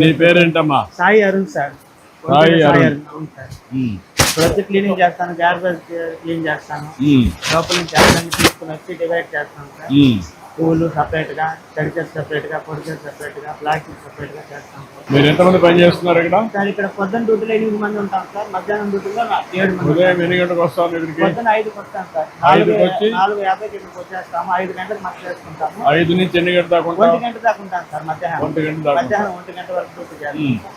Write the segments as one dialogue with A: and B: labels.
A: నీ- పేరేంటమ్మా?
B: సాయి అరుణ్ సార్.
A: సాయి అరుణ్.
B: అవును సార్. ప్రతి క్లీనింగ్ చేస్తాను గార్బేజ్ క్లీన్ చేస్తాను. లోపల నుంచి తీసుకుని వచ్చి డివైడ్ చేస్తాను సార్. పూలు సపరేట్గా తడిచేది సపరేట్గా పొడిచేది సపరేట్గా ప్లాస్టిక్ సపరేట్గా చేస్తాం.
A: మీరు ఎంతమంది పని చేస్తున్నారు ఇక్కడ
B: సార్ ఇక్కడ పొద్దున్న డ్యూటీలో ఎనిమిది మంది ఉంటాం సార్ మధ్యాహ్నం డ్యూటీలో ఏడు మంది
A: ఉదయం ఎన్ని గంటలకు వస్తాను ఇక్కడికి
B: పొద్దున్న ఐదుకి వస్తాం సార్ నాలుగు
A: వచ్చి?
B: నాలుగు యాభైకి ఇక్కడికి వచ్చేస్తాము ఐదు గంటలకు మాకు చేసుకుంటాము
A: ఐదు నుంచి ఎన్ని గంటల దాకా?
B: ఒంటి గంట దాకా ఉంటాం సార్ మధ్యాహ్నం
A: ఒంటి గంట దాకా
B: మధ్యాహ్నం ఒంటి గంట వరకు డ్యూటీ చేస్తాం.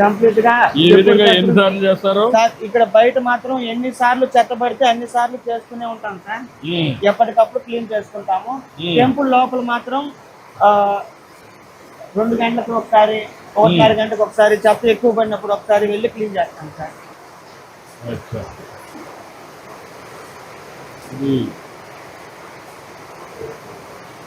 B: కంప్లీట్గా
A: ఈ విధంగా ఎన్నిసార్లు చేస్తారు?
B: సార్ ఇక్కడ బయట మాత్రం ఎన్ని సార్లు చెత్త పడితే అన్ని సార్లు చేస్తూనే ఉంటాం సార్. ఎప్పటికప్పుడు క్లీన్ చేసుకుంటాము. టెంపుల్ లోపల మాత్రం రెండు గంటలకు ఒకసారి ఒకసారి గంటకు ఒకసారి చెత్త ఎక్కువ పడినప్పుడు ఒకసారి వెళ్ళి క్లీన్ చేస్తాం సార్.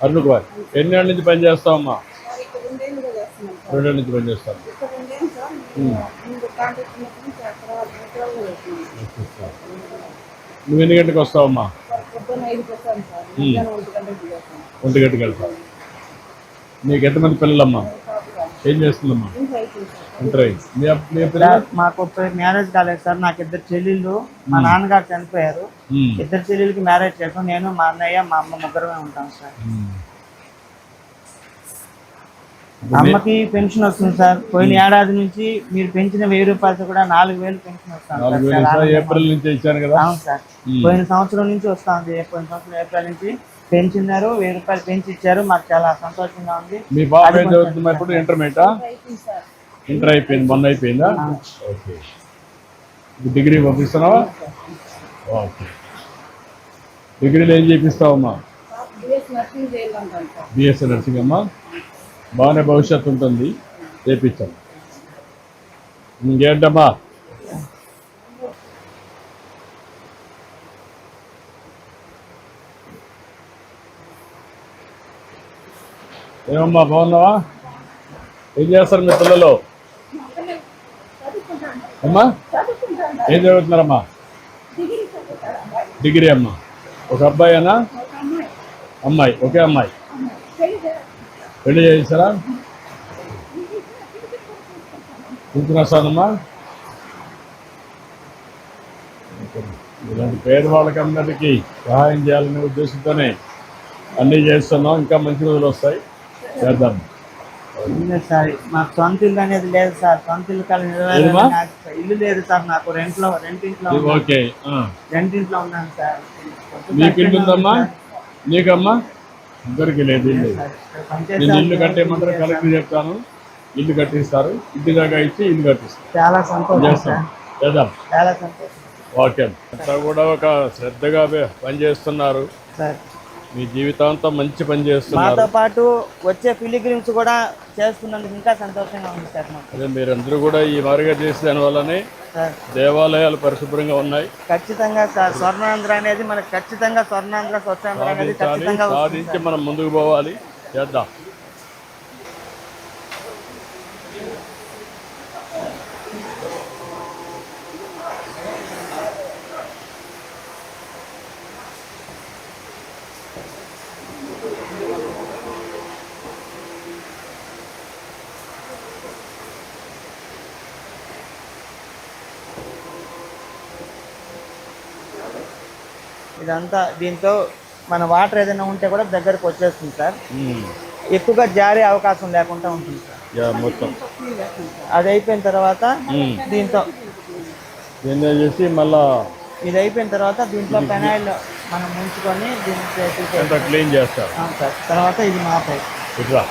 A: అరుణ్ కుమార్ ఎన్నేళ్ళ నుంచి పని చేస్తావమ్మా రెండేళ్ళ నుంచి పని చేస్తాను నువ్వు ఎన్ని గంటలకు వస్తావమ్మా ఒంటి గంటకి వెళ్తావు. నీకు ఎంతమంది పిల్లలమ్మా? ఏం చేస్తుందమ్మా ఇంటర్
B: మాకు మ్యారేజ్ కాలేదు సార్. నాకు ఇద్దరు చెల్లెళ్ళు. మా నాన్నగారు చనిపోయారు.
A: ఉమ్.
B: ఇద్దరు చెల్లెలకి మ్యారేజ్ చేసాం. నేను మా అన్నయ్య మా అమ్మ ముగ్గురమే ఉంటాం సార్.
A: ఉమ్.
B: అమ్మకి పెన్షన్ వస్తుంది సార్. పోయిన ఏడాది నుంచి మీరు పెంచిన వెయ్యి రూపాయలతో కూడా నాలుగు వేలు పెన్షన్ వస్తాను
A: ఏప్రిల్ నుంచి ఇచ్చాను కదా?
B: అవును సార్. పోయిన సంవత్సరం నుంచి వస్తా ఉంది పోయిన సంవత్సరం ఏప్రిల్ నుంచి పెంచినారు వెయ్యి రూపాయలు పెంచి ఇచ్చారు మాకు చాలా సంతోషంగా ఉంది.
A: మీ బాబు ఏం చదువుతుంది మరి ఇప్పుడు ఇంటర్మీడియటా? ఇంటర్ అయిపోయింది మొన్న అయిపోయిందా? ఓకే. డిగ్రీ పంపిస్తున్నావా? ఓకే. డిగ్రీలో ఏం చేపిస్తావమ్మా? బిఎస్సీ నర్సింగ్ అమ్మా. బాగానే భవిష్యత్తు ఉంటుంది. చేపించాం ఇంకేంటమ్మా? ఏమమ్మా బాగున్నావా? ఏం చేస్తారు మీ పిల్లలు? అమ్మా ఏం చదువుతున్నారమ్మా? డిగ్రీ అమ్మా. ఒక అబ్బాయేనా? అమ్మాయి ఒకే అమ్మాయి. పెళ్ళి చేసారా కూతురస్తానమ్మా ఇలాంటి పేదవాళ్ళకి అందరికీ సహాయం చేయాలనే ఉద్దేశంతోనే అన్నీ చేస్తున్నాం. ఇంకా మంచి రోజులు వస్తాయి. చేద్దాం.
B: సార్ మాకు సొంత ఇల్లు అనేది లేదు సార్. సొంత ఇల్లు
A: ఏదమ్మా?
B: ఇల్లు లేదు సార్ నాకు. రెంట్లో రెంట్ ఇంట్లో
A: ఇది ఓకే ఆ.
B: రెంట్ ఇంట్లో ఉన్నాను సార్.
A: నీకు ఇల్లు ఉందమ్మా? నీకమ్మా? ఇద్దరికి లేదు ఇల్లు. నేను ఇల్లు కట్టేయమంటారు కలెక్టర్ చెప్తాను. ఇల్లు కట్టిస్తారు. ఇంటి దాకా ఇచ్చి ఇల్లు కట్టిస్తారు.
B: చాలా సంతోషం
A: చేస్తాం. చేద్దాం.
B: చాలా సంతోషం.
A: ఓకే. అంతా కూడా ఒక శ్రద్ధగా పనిచేస్తున్నారు.
B: సార్.
A: మీ జీవితాంతం మంచి పని చేస్తున్నారు.
B: మాతో పాటు వచ్చే పిలిగ్రిమ్స్ కూడా చేస్తున్నందుకు ఇంకా సంతోషంగా ఉంది సార్ మాకు.
A: అదే మీరందరూ కూడా ఈ మాదిరిగా చేసే దానివల్లనే
B: సార్.
A: దేవాలయాలు పరిశుభ్రంగా ఉన్నాయి.
B: ఖచ్చితంగా సార్ స్వర్ణాంధ్ర అనేది మనకు ఖచ్చితంగా స్వర్ణాంధ్ర స్వచ్ఛాంధ్ర అనేది
A: సాధించాలి
B: ఖచ్చితంగా వస్తుంది
A: సాధించి మనం ముందుకు పోవాలి. చేద్దాం.
B: ఇదంతా దీంతో మన వాటర్ ఏదైనా ఉంటే కూడా దగ్గరకు వచ్చేస్తుంది సార్. ఎక్కువగా జారే అవకాశం లేకుండా ఉంటుంది సార్.
A: మొత్తం.
B: అది అయిపోయిన తర్వాత. దీంతో
A: చేసి మళ్ళా
B: ఇది అయిపోయిన తర్వాత దీంట్లో పెనాయిల్ మనం ముంచుకొని దీన్ని
A: క్లీన్
B: అవును సార్. తర్వాత ఇది
A: ఇట్లా.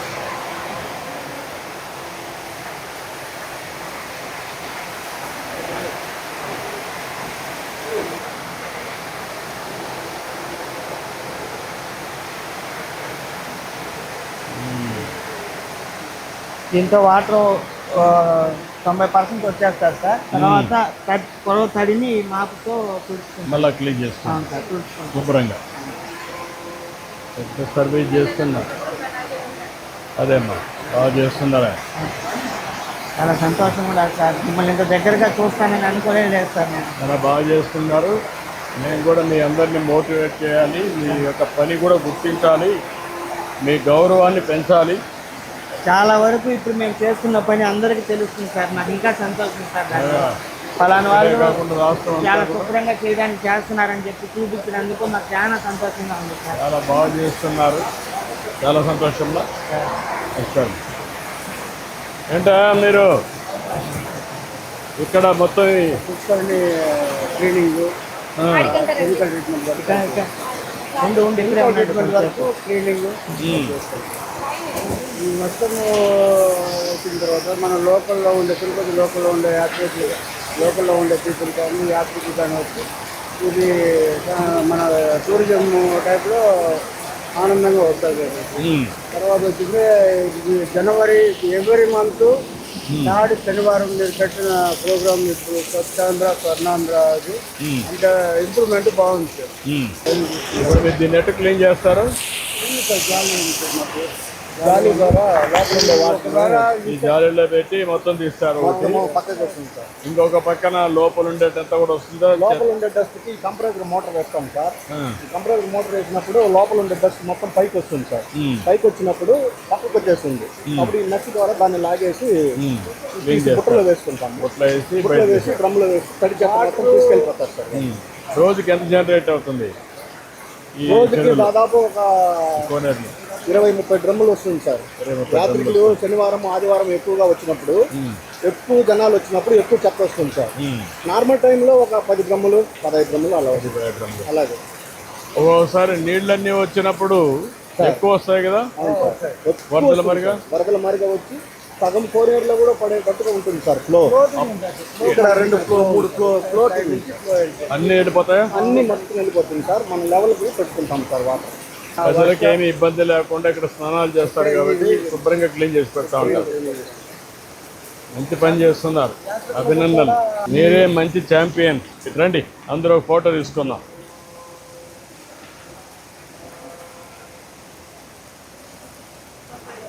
B: దీంతో వాటర్ తొంభై పర్సెంట్ వచ్చేస్తారు సార్. తర్వాత పొడవు తడిని మాపుతో తుడుచుకుంటాం.
A: మళ్ళా క్లీన్ చేస్తాం.
B: సార్ తుడుచుకుంటాం.
A: శుభ్రంగా. పెద్ద సర్వీస్ చేస్తున్నారు అదేమ్మా బాగా చేస్తున్నారా?
B: చాలా సంతోషం కూడా సార్. మిమ్మల్ని ఇంత దగ్గరగా చూస్తానని అనుకోలేదు లేదు సార్ నేను.
A: చాలా బాగా చేస్తున్నారు. నేను కూడా మీ అందరిని మోటివేట్ చేయాలి. మీ యొక్క పని కూడా గుర్తించాలి. మీ గౌరవాన్ని పెంచాలి.
B: చాలా వరకు ఇప్పుడు మేము చేస్తున్న పని అందరికీ తెలుస్తుంది సార్. నాకు ఇంకా సంతోషం సార్. పలానా వాళ్ళు చాలా శుభ్రంగా చేయడానికి చేస్తున్నారని చెప్పి చూపించినందుకు నాకు చాలా సంతోషంగా ఉంది సార్.
A: చాలా బాగా చేస్తున్నారు. చాలా సంతోషంగా. ఏంటా మీరు? ఇక్కడ మొత్తం
B: క్లీనింగ్
A: ఆ,
B: ఉండి ఉండి ఇక్కడే ఉన్నాడు కొంచెంసేపు.
C: క్లీనింగ్ ఈ మొత్తం వచ్చిన తర్వాత మన లోకల్లో ఉండే తిరుపతి లోకల్లో ఉండే యాత్రికులు లోకల్లో ఉండే పీపుల్ కానీ యాత్రికులు కానీ వచ్చి ఇది మన టూరిజం టైప్లో ఆనందంగా వస్తుంది తర్వాత వచ్చింది ఇది జనవరి ఎవ్రీ మంత్ నాడు శనివారం మీరు పెట్టిన ప్రోగ్రామ్ ఇప్పుడు స్వచ్ఛాంధ్ర స్వర్ణాంధ్ర అది. అంటే ఇంప్రూవ్మెంట్ బాగుంది సార్.
A: ఇప్పుడు మీరు దీన్ని ఎట్టు క్లీన్ చేస్తారు?
C: సార్ మాకు?
A: ఈ జాలీలో పెట్టి మొత్తం తీస్తారు. ఇంకొక పక్కన లోపల ఉండేటంత కూడా వస్తుందా?
C: లోపల ఉండే డస్ట్కి కంప్రెసర్ మోటార్ వేస్తాం సార్. కంప్రెసర్ మోటార్ వేసినప్పుడు లోపల ఉండే డస్ట్ మొత్తం పైకి వస్తుంది సార్. పైకి వచ్చినప్పుడు పక్కకు వచ్చేస్తుంది. అప్పుడు ఈ నచ్చి ద్వారా దాన్ని లాగేసి బుట్టలో వేసుకుంటాం
A: బుట్టలో వేసి
C: బుట్టలో వేసి డ్రమ్లో వేసి తడి తీసుకెళ్ళిపోతారు సార్.
A: రోజుకి ఎంత జనరేట్ అవుతుంది?
C: రోజుకి దాదాపు ఒక ఇరవై ముప్పై డ్రమ్ములు వస్తుంది సార్. రాత్రికులు శనివారం ఆదివారం ఎక్కువగా వచ్చినప్పుడు ఎక్కువ జనాలు వచ్చినప్పుడు ఎక్కువ చెత్త వస్తుంది సార్. నార్మల్ టైంలో ఒక పది డ్రమ్ములు పదహైదు డ్రమ్ములు అలా. అలాగే.
A: ఒక్కొక్కసారి నీళ్ళన్నీ వచ్చినప్పుడు ఎక్కువ వస్తాయి కదా? వరదల మరిగా.
C: వరదల మరిగా వచ్చి సగం కోనేరులో కూడా పడేటట్టుగా ఉంటుంది సార్ ఫ్లో. ఇక్కడ రెండు ఫ్లో మూడు ఫ్లో ఫ్లో.
A: అన్ని వెళ్ళిపోతాయా?
C: అన్ని మొత్తం వెళ్ళిపోతుంది సార్. మన లెవెల్కి పెట్టుకుంటాం సార్ వాటర్.
A: ప్రజలకు ఏమి ఇబ్బంది లేకుండా ఇక్కడ స్నానాలు చేస్తారు కాబట్టి శుభ్రంగా క్లీన్ చేసి పెడతా ఉంటారు. మంచి పని చేస్తున్నారు. అభినందనలు. మీరే మంచి ఛాంపియన్. రండి అందరూ ఫోటో తీసుకుందాం.